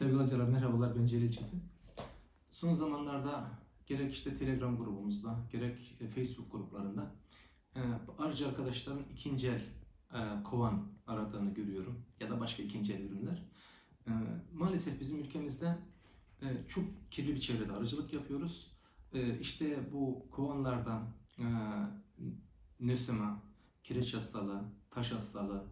Sevgili hocalar merhabalar ben Celil Çetin. Son zamanlarda gerek işte Telegram grubumuzda gerek e, Facebook gruplarında e, arıcı arkadaşların ikinci el e, kovan aradığını görüyorum ya da başka ikinci el ürünler. Maalesef bizim ülkemizde çok kirli bir çevrede arıcılık yapıyoruz. İşte bu kovanlarda e, nösema, kireç hastalığı, taş hastalığı,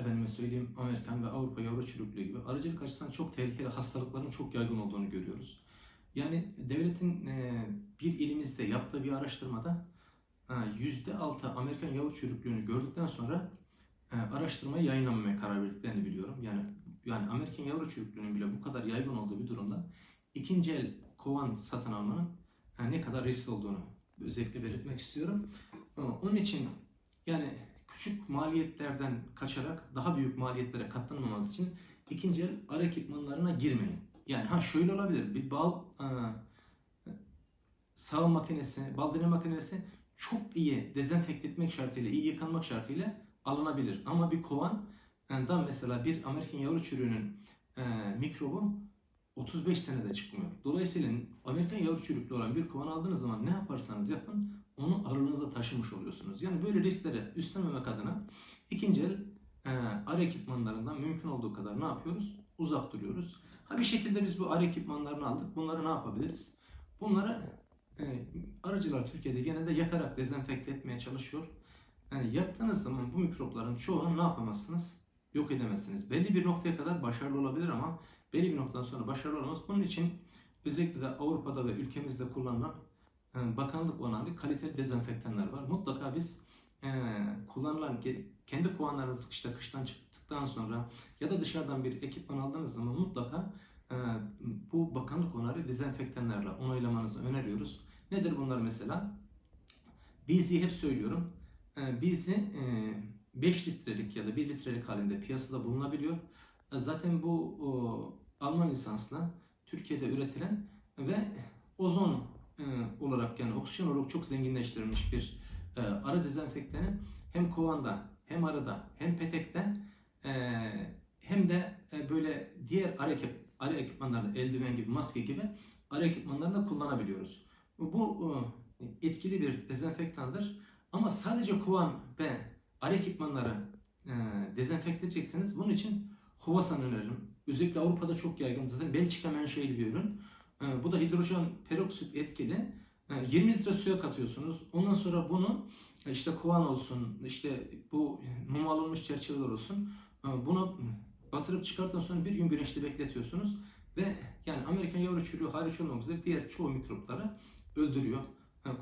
efendime söyleyeyim Amerikan ve Avrupa yavru çürüklüğü gibi arıcılık açısından çok tehlikeli hastalıkların çok yaygın olduğunu görüyoruz. Yani devletin e, bir ilimizde yaptığı bir araştırmada e, yüzde altı Amerikan yavru çürüklüğünü gördükten sonra e, araştırmayı yayınlamamaya karar verdiklerini biliyorum. Yani yani Amerikan yavru çürüklüğünün bile bu kadar yaygın olduğu bir durumda ikinci el kovan satın almanın e, ne kadar riskli olduğunu özellikle belirtmek istiyorum. E, Onun için yani küçük maliyetlerden kaçarak daha büyük maliyetlere katlanmamanız için ikinci el ara ekipmanlarına girmeyin. Yani ha şöyle olabilir. Bir bal e, sağım makinesi, bal deneme makinesi çok iyi dezenfekte etmek şartıyla, iyi yıkanmak şartıyla alınabilir. Ama bir kovan e, da mesela bir Amerikan yavru çürüğünün e, mikrobu 35 senede çıkmıyor. Dolayısıyla Amerikan yavru çürüklü olan bir kovan aldığınız zaman ne yaparsanız yapın onu aralığınıza taşımış oluyorsunuz. Yani böyle risklere üstlenmemek adına ikinci el e, ara ekipmanlarından mümkün olduğu kadar ne yapıyoruz? Uzak duruyoruz. Ha bir şekilde biz bu ara ekipmanlarını aldık. Bunları ne yapabiliriz? Bunları e, arıcılar Türkiye'de genelde yakarak dezenfekte etmeye çalışıyor. Yani yaktığınız zaman bu mikropların çoğunu ne yapamazsınız? Yok edemezsiniz. Belli bir noktaya kadar başarılı olabilir ama belli bir noktadan sonra başarılı olamaz. Bunun için özellikle de Avrupa'da ve ülkemizde kullanılan e, bakanlık onaylı kaliteli dezenfektanlar var. Mutlaka biz e, kullanılan kendi kovanlarınızı işte kıştan çıktıktan sonra ya da dışarıdan bir ekipman aldığınız zaman mutlaka e, bu bakanlık onaylı dezenfektanlarla onaylamanızı öneriyoruz. Nedir bunlar mesela? Bizi hep söylüyorum. E, bizi e, 5 litrelik ya da 1 litrelik halinde piyasada bulunabiliyor. E, Zaten bu Alman lisansla Türkiye'de üretilen ve ozon e, olarak yani oksijen olarak çok zenginleştirilmiş bir e, ara dezenfektanı hem kovanda hem arada hem petekte e, hem de e, böyle diğer ara, ekip, ara ekipmanlarda eldiven gibi maske gibi ara ekipmanlarında kullanabiliyoruz. Bu etkili bir dezenfektandır ama sadece kovan ve ara ekipmanları e, dezenfekte edecekseniz bunun için Hovasan öneririm. Özellikle Avrupa'da çok yaygın zaten Belçika menşeili bir ürün. E, Bu da hidrojen peroksit etkili. E, 20 litre suya katıyorsunuz. Ondan sonra bunu e, işte kovan olsun, işte bu mum alınmış çerçeveler olsun. e, Bunu batırıp çıkarttıktan sonra bir gün güneşte bekletiyorsunuz. Ve yani Amerikan yavru çürüğü hariç olmak üzere diğer çoğu mikropları öldürüyor.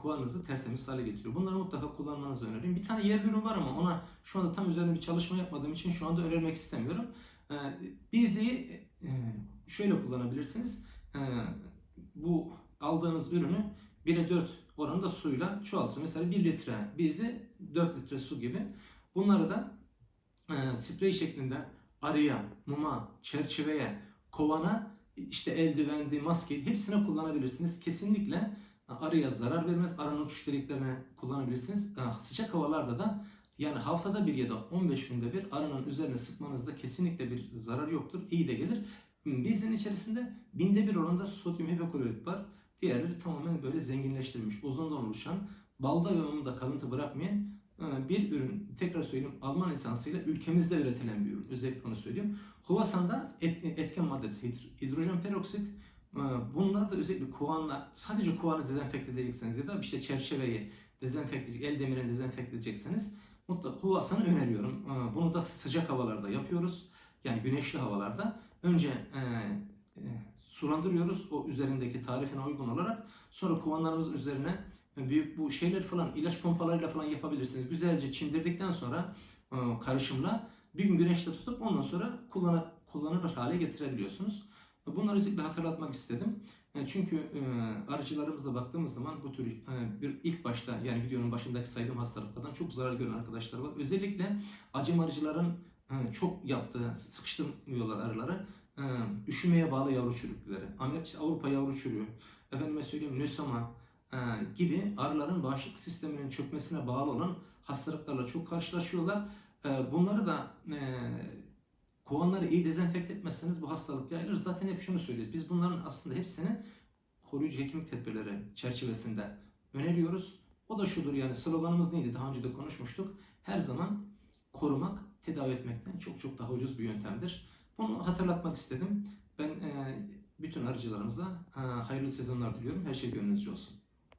Kovanınızı tertemiz hale getiriyor. Bunları mutlaka kullanmanızı öneririm. Bir tane yerli ürün var ama ona şu anda tam üzerinde bir çalışma yapmadığım için şu anda önermek istemiyorum. E, Bizi e, şöyle kullanabilirsiniz. E, Bu aldığınız ürünü 1'e 4 oranında suyla çoğaltın. Mesela 1 litre bizi 4 litre su gibi. Bunları da e, sprey şeklinde arıya, muma, çerçeveye, kovana, işte eldivendi, maske hepsine kullanabilirsiniz. Kesinlikle arıya zarar vermez. Arının uçuş deliklerine kullanabilirsiniz. Sıcak havalarda da yani haftada bir ya da 15 günde bir arının üzerine sıkmanızda kesinlikle bir zarar yoktur. İyi de gelir. Bizin içerisinde binde bir oranda sodyum hipoklorit var. Diğerleri tamamen böyle zenginleştirilmiş, ozondan oluşan, balda ve mumda kalıntı bırakmayan e, bir ürün. Tekrar söyleyeyim Alman lisansıyla ülkemizde üretilen bir ürün. Özellikle onu söyleyeyim. Hovasan'da et- etken maddesi hidro- hidrojen peroksit. E, Bunlar da özellikle kovanla sadece kovanı dezenfekte edecekseniz ya da işte çerçeveyi dezenfekte el demirini dezenfekte edecekseniz mutlaka Hovasan'ı öneriyorum. E, Bunu da sıcak havalarda yapıyoruz. Yani güneşli havalarda. Önce e, e, sulandırıyoruz o üzerindeki tarifine uygun olarak. Sonra kovanlarımızın üzerine büyük bu şeyler falan ilaç pompalarıyla falan yapabilirsiniz. Güzelce çimdirdikten sonra e, karışımla bir gün güneşte tutup ondan sonra kullanı, kullanılır hale getirebiliyorsunuz. Bunları özellikle hatırlatmak istedim. E, Çünkü e, arıcılarımıza baktığımız zaman bu tür e, bir ilk başta yani videonun başındaki saydığım hastalıklardan çok zarar gören arkadaşlar var. Özellikle acem arıcıların çok yaptığı, sıkıştırmıyorlar arıları. Üşümeye bağlı yavru çürükleri, Amerika, Avrupa yavru çürüğü, efendime söyleyeyim nösoma gibi arıların bağışıklık sisteminin çökmesine bağlı olan hastalıklarla çok karşılaşıyorlar. Bunları da kovanları iyi dezenfekte etmezseniz bu hastalık yayılır. Zaten hep şunu söylüyoruz. Biz bunların aslında hepsini koruyucu hekimlik tedbirleri çerçevesinde öneriyoruz. O da şudur yani sloganımız neydi? Daha önce de konuşmuştuk. Her zaman korumak tedavi etmekten çok çok daha ucuz bir yöntemdir. Bunu hatırlatmak istedim. Ben e, bütün arıcılarımıza e, hayırlı sezonlar diliyorum. Her şey gönlünüzce olsun.